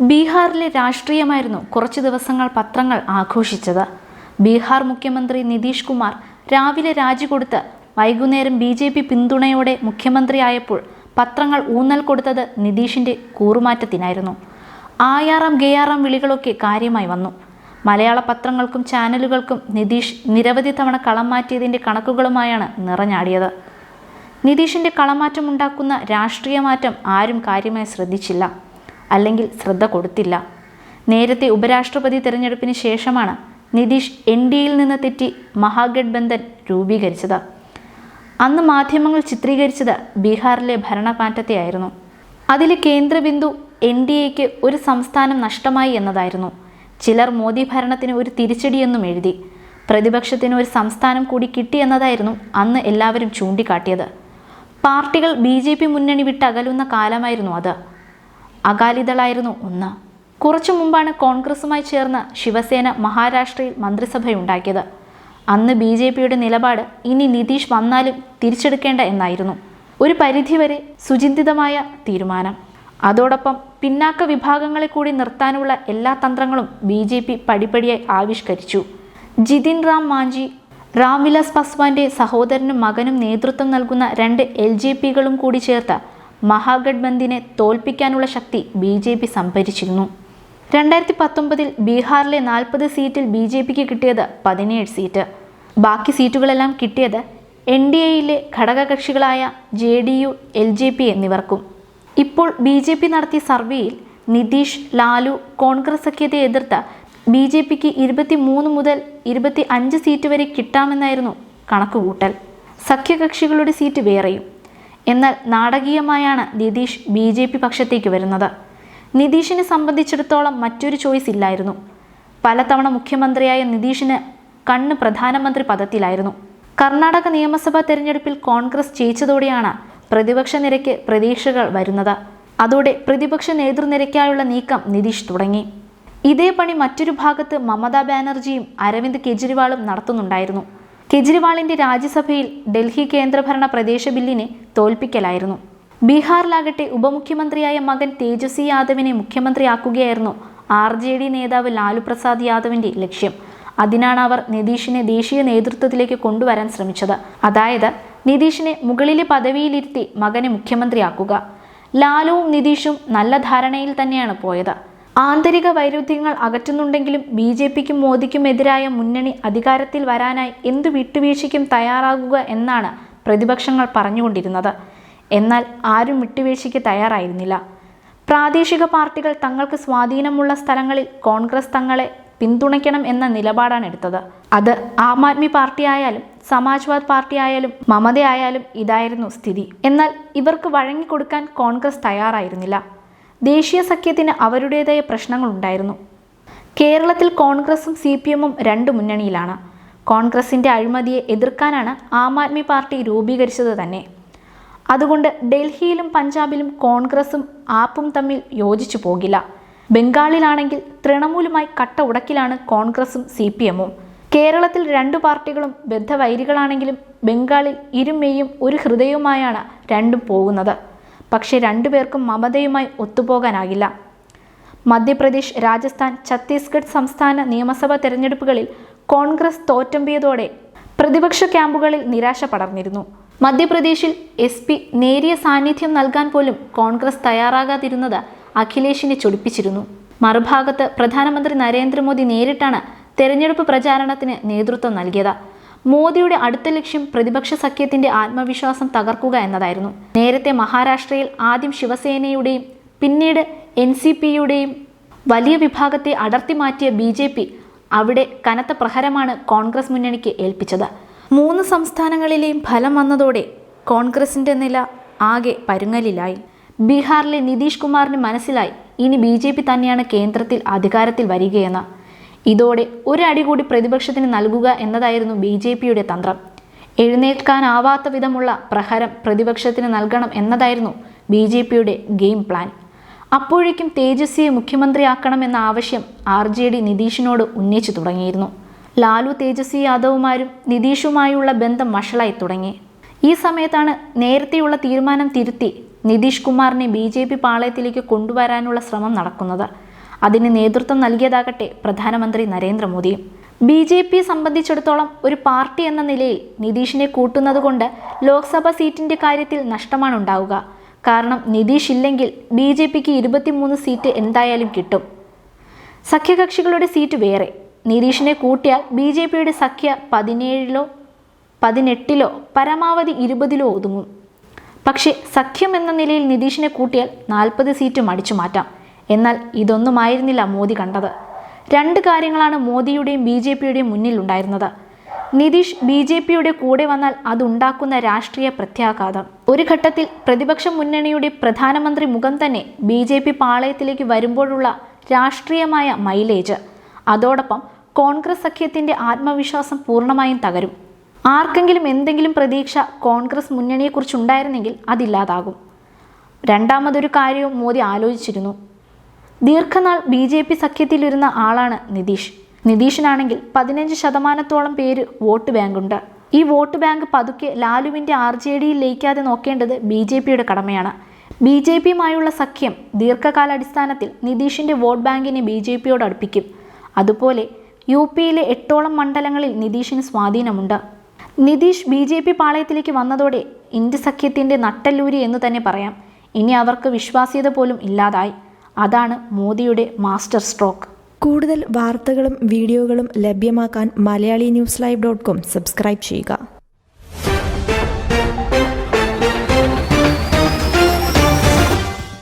ബീഹാറിലെ രാഷ്ട്രീയമായിരുന്നു കുറച്ചു ദിവസങ്ങൾ പത്രങ്ങൾ ആഘോഷിച്ചത്. ബീഹാർ മുഖ്യമന്ത്രി നിതീഷ് കുമാർ രാവിലെ രാജി കൊടുത്ത് വൈകുന്നേരം ബി ജെ പി പിന്തുണയോടെ മുഖ്യമന്ത്രിയായപ്പോൾ പത്രങ്ങൾ ഊന്നൽ കൊടുത്തത് നിതീഷിന്റെ കൂറുമാറ്റത്തിനായിരുന്നു. ആയാറാം ഗേയാറാം വിളികളൊക്കെ കാര്യമായി വന്നു. മലയാള പത്രങ്ങൾക്കും ചാനലുകൾക്കും നിതീഷ് നിരവധി തവണ കളം മാറ്റിയതിന്റെ കണക്കുകളുമായാണ് നിറഞ്ഞാടിയത്. നിതീഷിന്റെ കളമാറ്റമുണ്ടാക്കുന്ന രാഷ്ട്രീയ മാറ്റം ആരും കാര്യമായി ശ്രദ്ധിച്ചില്ല. അല്ലെങ്കിൽ ശ്രദ്ധ കൊടുത്തില്ല. നേരത്തെ ഉപരാഷ്ട്രപതി തിരഞ്ഞെടുപ്പിന് ശേഷമാണ് നിതീഷ് എൻ ഡിയിൽ നിന്ന് തെറ്റി മഹാഗഡ്ബന്ധൻ രൂപീകരിച്ചത്. അന്ന് മാധ്യമങ്ങൾ ചിത്രീകരിച്ചത് ബീഹാറിലെ ഭരണമാറ്റത്തെയായിരുന്നു അതിലെ കേന്ദ്രബിന്ദു എൻ ഡി എക്ക് ഒരു സംസ്ഥാനം നഷ്ടമായി എന്നതായിരുന്നു. ചിലർ മോദി ഭരണത്തിന് ഒരു തിരിച്ചടിയെന്നും എഴുതി. പ്രതിപക്ഷത്തിന് ഒരു സംസ്ഥാനം കൂടി കിട്ടി എന്നതായിരുന്നു അന്ന് എല്ലാവരും ചൂണ്ടിക്കാട്ടിയത്. പാർട്ടികൾ ബി ജെ പി മുന്നണി വിട്ട് അകലുന്ന കാലമായിരുന്നു അത്. അകാലിദളായിരുന്നു ഒന്ന്. കുറച്ചു മുമ്പാണ് കോൺഗ്രസുമായി ചേർന്ന് ശിവസേന മഹാരാഷ്ട്രയിൽ മന്ത്രിസഭയുണ്ടാക്കിയത്. അന്ന് ബി ജെ പിയുടെ നിലപാട് ഇനി നിതീഷ് വന്നാലും തിരിച്ചെടുക്കേണ്ട എന്നായിരുന്നു. ഒരു പരിധിവരെ സുചിന്തിതമായ തീരുമാനം. അതോടൊപ്പം പിന്നാക്ക വിഭാഗങ്ങളെ കൂടി നിർത്താനുള്ള എല്ലാ തന്ത്രങ്ങളും ബി ജെ പി പടിപ്പടിയായി ആവിഷ്കരിച്ചു. ജിതിൻ റാം മാഞ്ചി രാംവിലാസ് പസ്വാന്റെ സഹോദരനും മകനും നേതൃത്വം നൽകുന്ന രണ്ട് എൽ ജെ പികളും കൂടി ചേർത്ത് മഹാഗഡ്ബന്ദിനെ തോൽപ്പിക്കാനുള്ള ശക്തി ബി ജെ പി സംഭരിച്ചിരുന്നു. രണ്ടായിരത്തി പത്തൊമ്പതിൽ ബീഹാറിലെ നാൽപ്പത് സീറ്റിൽ ബി ജെ പിക്ക് കിട്ടിയത് പതിനേഴ് സീറ്റ്. ബാക്കി സീറ്റുകളെല്ലാം കിട്ടിയത് എൻ ഡി എയിലെ ഘടകകക്ഷികളായ J D U L J P എന്നിവർക്കും. ഇപ്പോൾ ബി ജെ പി നടത്തിയ സർവേയിൽ നിതീഷ് ലാലു കോൺഗ്രസ് സഖ്യത്തെ എതിർത്ത ബി ജെ പിക്ക് ഇരുപത്തി മൂന്ന് മുതൽ ഇരുപത്തി അഞ്ച് സീറ്റ് വരെ കിട്ടാമെന്നായിരുന്നു കണക്കുകൂട്ടൽ. സഖ്യകക്ഷികളുടെ സീറ്റ് വേറെയും. എന്നാൽ നാടകീയമായാണ് നിതീഷ് ബി ജെ പി പക്ഷത്തേക്ക് വരുന്നത്. നിതീഷിനെ സംബന്ധിച്ചിടത്തോളം മറ്റൊരു ചോയ്സ് ഇല്ലായിരുന്നു. പലതവണ മുഖ്യമന്ത്രിയായ നിതീഷിന് കണ്ണ് പ്രധാനമന്ത്രി പദത്തിലായിരുന്നു. കർണാടക നിയമസഭാ തെരഞ്ഞെടുപ്പിൽ കോൺഗ്രസ് ജയിച്ചതോടെയാണ് പ്രതിപക്ഷ നിരയ്ക്ക് പ്രതീക്ഷകൾ വരുന്നത്. അതോടെ പ്രതിപക്ഷ നേതൃനിരയ്ക്കായുള്ള നീക്കം നിതീഷ് തുടങ്ങി. ഇതേ പണി മറ്റൊരു ഭാഗത്ത് മമതാ ബാനർജിയും അരവിന്ദ് കെജ്രിവാളും നടത്തുന്നുണ്ടായിരുന്നു. കെജ്രിവാളിന്റെ രാജ്യസഭയിൽ ഡൽഹി കേന്ദ്രഭരണ പ്രദേശ ബില്ലിനെ തോൽപ്പിക്കലായിരുന്നു. ബീഹാറിലാകട്ടെ ഉപമുഖ്യമന്ത്രിയായ മകൻ തേജസ്വി യാദവിനെ മുഖ്യമന്ത്രിയാക്കുകയായിരുന്നു ആർ ജെ ഡി നേതാവ് ലാലു പ്രസാദ് യാദവിന്റെ ലക്ഷ്യം. അതിനാണ് അവർ നിതീഷിനെ ദേശീയ നേതൃത്വത്തിലേക്ക് കൊണ്ടുവരാൻ ശ്രമിച്ചത്. അതായത് നിതീഷിനെ മുകളിലെ പദവിയിലിരുത്തി മകനെ മുഖ്യമന്ത്രിയാക്കുക. ലാലുവും നിതീഷും നല്ല ധാരണയിൽ തന്നെയാണ് പോയത്. ആന്തരിക വൈരുദ്ധ്യങ്ങൾ അകറ്റുന്നുണ്ടെങ്കിലും ബി ജെ പിക്കും മോദിക്കും എതിരായ മുന്നണി അധികാരത്തിൽ വരാനായി എന്തു വിട്ടുവീഴ്ചയ്ക്കും തയ്യാറാകുക എന്നാണ് പ്രതിപക്ഷങ്ങൾ പറഞ്ഞുകൊണ്ടിരുന്നത്. എന്നാൽ ആരും വിട്ടുവീഴ്ചയ്ക്ക് തയ്യാറായിരുന്നില്ല. പ്രാദേശിക പാർട്ടികൾ തങ്ങൾക്ക് സ്വാധീനമുള്ള സ്ഥലങ്ങളിൽ കോൺഗ്രസ് തങ്ങളെ പിന്തുണയ്ക്കണം എന്ന നിലപാടാണ് എടുത്തത്. അത് ആം ആദ്മി പാർട്ടി ആയാലും സമാജ്വാദ് പാർട്ടി ആയാലും മമതയായാലും ഇതായിരുന്നു സ്ഥിതി. എന്നാൽ ഇവർക്ക് വഴങ്ങിക്കൊടുക്കാൻ കോൺഗ്രസ് തയ്യാറായിരുന്നില്ല. ദേശീയ സഖ്യത്തിന് അവരുടേതായ പ്രശ്നങ്ങളുണ്ടായിരുന്നു. കേരളത്തിൽ കോൺഗ്രസും സി പി എമ്മും രണ്ട് മുന്നണിയിലാണ്. കോൺഗ്രസിന്റെ അഴിമതിയെ എതിർക്കാനാണ് ആം ആദ്മി പാർട്ടി രൂപീകരിച്ചത് തന്നെ. അതുകൊണ്ട് ഡൽഹിയിലും പഞ്ചാബിലും കോൺഗ്രസും ആപ്പും തമ്മിൽ യോജിച്ചു പോകില്ല. ബംഗാളിലാണെങ്കിൽ തൃണമൂലുമായി കട്ട ഉടക്കിലാണ് കോൺഗ്രസും സി പി എമ്മും കേരളത്തിൽ രണ്ടു പാർട്ടികളും ബദ്ധവൈരികളാണെങ്കിലും ബംഗാളിൽ ഇരുമെയ്യും ഒരു ഹൃദയവുമായാണ് രണ്ടും പോകുന്നത്. പക്ഷേ രണ്ടുപേർക്കും മമതയുമായി ഒത്തുപോകാനാകില്ല. മധ്യപ്രദേശ് രാജസ്ഥാൻ ഛത്തീസ്ഗഡ് സംസ്ഥാന നിയമസഭാ തെരഞ്ഞെടുപ്പുകളിൽ കോൺഗ്രസ് തോറ്റമ്പിയതോടെ പ്രതിപക്ഷ ക്യാമ്പുകളിൽ നിരാശ പടർന്നിരുന്നു. മധ്യപ്രദേശിൽ എസ് പി നേരിയ സാന്നിധ്യം നൽകാൻ പോലും കോൺഗ്രസ് തയ്യാറാകാതിരുന്നത് അഖിലേഷിനെ ചൊടിപ്പിച്ചിരുന്നു. മറുഭാഗത്ത് പ്രധാനമന്ത്രി നരേന്ദ്രമോദി നേരിട്ടാണ് തെരഞ്ഞെടുപ്പ് പ്രചാരണത്തിന് നേതൃത്വം നൽകിയത്. മോദിയുടെ അടുത്ത ലക്ഷ്യം പ്രതിപക്ഷ സഖ്യത്തിന്റെ ആത്മവിശ്വാസം തകർക്കുക എന്നതായിരുന്നു. നേരത്തെ മഹാരാഷ്ട്രയിൽ ആദ്യം ശിവസേനയുടെയും പിന്നീട് എൻ സി പിയുടെയും വലിയ വിഭാഗത്തെ അടർത്തി മാറ്റിയ ബി ജെ പി അവിടെ കനത്ത പ്രഹരമാണ് കോൺഗ്രസ് മുന്നണിക്ക് ഏൽപ്പിച്ചത്. മൂന്ന് സംസ്ഥാനങ്ങളിലെയും ഫലം വന്നതോടെ കോൺഗ്രസിന്റെ നില ആകെ പരുങ്ങലിലായി. ബീഹാറിലെ നിതീഷ് കുമാറിന് മനസ്സിലായി ഇനി ബി തന്നെയാണ് കേന്ദ്രത്തിൽ അധികാരത്തിൽ വരികയെന്ന്. ഇതോടെ ഒരടി കൂടി പ്രതിപക്ഷത്തിന് നൽകുക എന്നതായിരുന്നു ബി ജെ പിയുടെ തന്ത്രം. എഴുന്നേൽക്കാനാവാത്ത വിധമുള്ള പ്രഹരം പ്രതിപക്ഷത്തിന് നൽകണം എന്നതായിരുന്നു ബി ജെ പിയുടെ ഗെയിം പ്ലാൻ. അപ്പോഴേക്കും തേജസ്വിയെ മുഖ്യമന്ത്രിയാക്കണമെന്ന ആവശ്യം ആർ ജെ ഡി നിതീഷിനോട് ഉന്നയിച്ചു തുടങ്ങിയിരുന്നു. ലാലു തേജസ്വി യാദവുമാരും നിതീഷുമായുള്ള ബന്ധം വഷളായി തുടങ്ങി. ഈ സമയത്താണ് നേരത്തെയുള്ള തീരുമാനം തിരുത്തി നിതീഷ് കുമാറിനെ ബി ജെ പി പാളയത്തിലേക്ക് കൊണ്ടുവരാനുള്ള ശ്രമം നടക്കുന്നത്. അതിന് നേതൃത്വം നൽകിയതാകട്ടെ പ്രധാനമന്ത്രി നരേന്ദ്രമോദിയും ബി ജെ പിയെ സംബന്ധിച്ചിടത്തോളം ഒരു പാർട്ടി എന്ന നിലയിൽ നിതീഷിനെ കൂട്ടുന്നതുകൊണ്ട് ലോക്സഭാ സീറ്റിന്റെ കാര്യത്തിൽ നഷ്ടമാണ് ഉണ്ടാവുക. കാരണം നിതീഷ് ഇല്ലെങ്കിൽ ബി ജെ പിക്ക് ഇരുപത്തിമൂന്ന് സീറ്റ് എന്തായാലും കിട്ടും. സഖ്യകക്ഷികളുടെ സീറ്റ് വേറെ. നിതീഷിനെ കൂട്ടിയാൽ ബി ജെ പിയുടെ സഖ്യ പതിനേഴിലോ പതിനെട്ടിലോ പരമാവധി ഇരുപതിലോ ഒതുങ്ങും. പക്ഷേ സഖ്യം എന്ന നിലയിൽ നിതീഷിനെ കൂട്ടിയാൽ നാൽപ്പത് സീറ്റും അടിച്ചു മാറ്റാം. എന്നാൽ ഇതൊന്നുമായിരുന്നില്ല മോദി കണ്ടത്. രണ്ട് കാര്യങ്ങളാണ് മോദിയുടെയും ബി ജെ പിയുടെയും മുന്നിലുണ്ടായിരുന്നത്. നിതീഷ് ബി ജെ പിയുടെ കൂടെ വന്നാൽ അതുണ്ടാക്കുന്ന രാഷ്ട്രീയ പ്രത്യാഘാതം. ഒരു ഘട്ടത്തിൽ പ്രതിപക്ഷ മുന്നണിയുടെ പ്രധാനമന്ത്രി മുഖം തന്നെ ബി ജെ പി പാളയത്തിലേക്ക് വരുമ്പോഴുള്ള രാഷ്ട്രീയമായ മൈലേജ്. അതോടൊപ്പം കോൺഗ്രസ് സഖ്യത്തിന്റെ ആത്മവിശ്വാസം പൂർണമായും തകരും. ആർക്കെങ്കിലും എന്തെങ്കിലും പ്രതീക്ഷ കോൺഗ്രസ് മുന്നണിയെക്കുറിച്ചുണ്ടായിരുന്നെങ്കിൽ അതില്ലാതാകും. രണ്ടാമതൊരു കാര്യവും മോദി ആലോചിച്ചിരുന്നു. ദീർഘനാൾ ബി ജെ പി സഖ്യത്തിലിരുന്ന ആളാണ് നിതീഷ്. നിതീഷിനാണെങ്കിൽ പതിനഞ്ച് ശതമാനത്തോളം പേര് വോട്ട് ബാങ്കുണ്ട്. ഈ വോട്ട് ബാങ്ക് പതുക്കെ ലാലുവിന്റെ ആർ ജെ ഡിയിൽ ലയിക്കാതെ നോക്കേണ്ടത് ബി ജെ പിയുടെ കടമയാണ്. ബി ജെ പിയുമായുള്ള സഖ്യം ദീർഘകാലാടിസ്ഥാനത്തിൽ നിതീഷിന്റെ വോട്ട് ബാങ്കിനെ ബി ജെ പിയോട് അടുപ്പിക്കും. അതുപോലെ യു പിയിലെ എട്ടോളം മണ്ഡലങ്ങളിൽ നിതീഷിന് സ്വാധീനമുണ്ട്. നിതീഷ് ബി ജെ പി പാളയത്തിലേക്ക് വന്നതോടെ ഇന്ത്യ സഖ്യത്തിന്റെ നട്ടല്ലൂരി എന്ന് തന്നെ പറയാം. ഇനി അവർക്ക് വിശ്വാസ്യത പോലും ഇല്ലാതായി. അതാണ് മോദിയുടെ മാസ്റ്റർ സ്ട്രോക്ക്. കൂടുതൽ വാർത്തകളും വീഡിയോകളും ലഭ്യമാക്കാൻ Malayali news live dot com subscribe ചെയ്യുക.